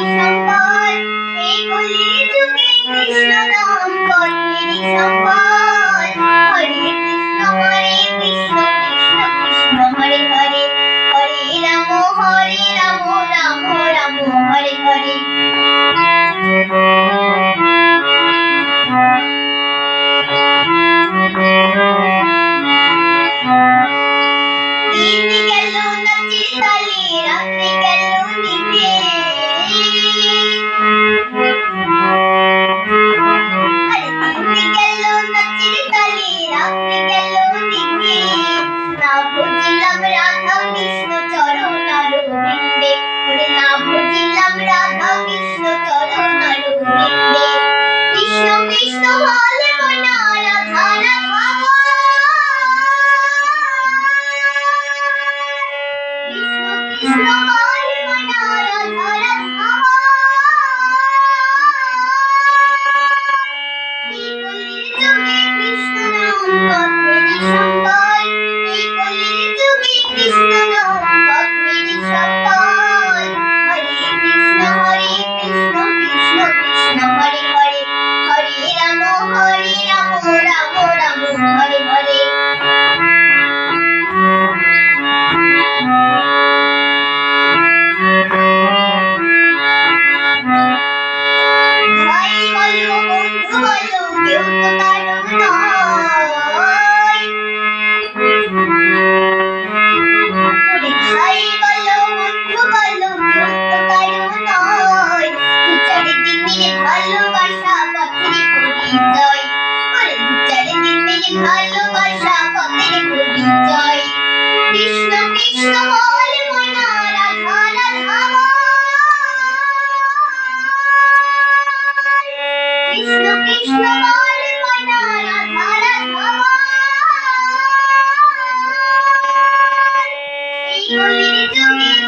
Krishna Lord, take a little bit Krishna Lord. Yeah. Krishna Krishna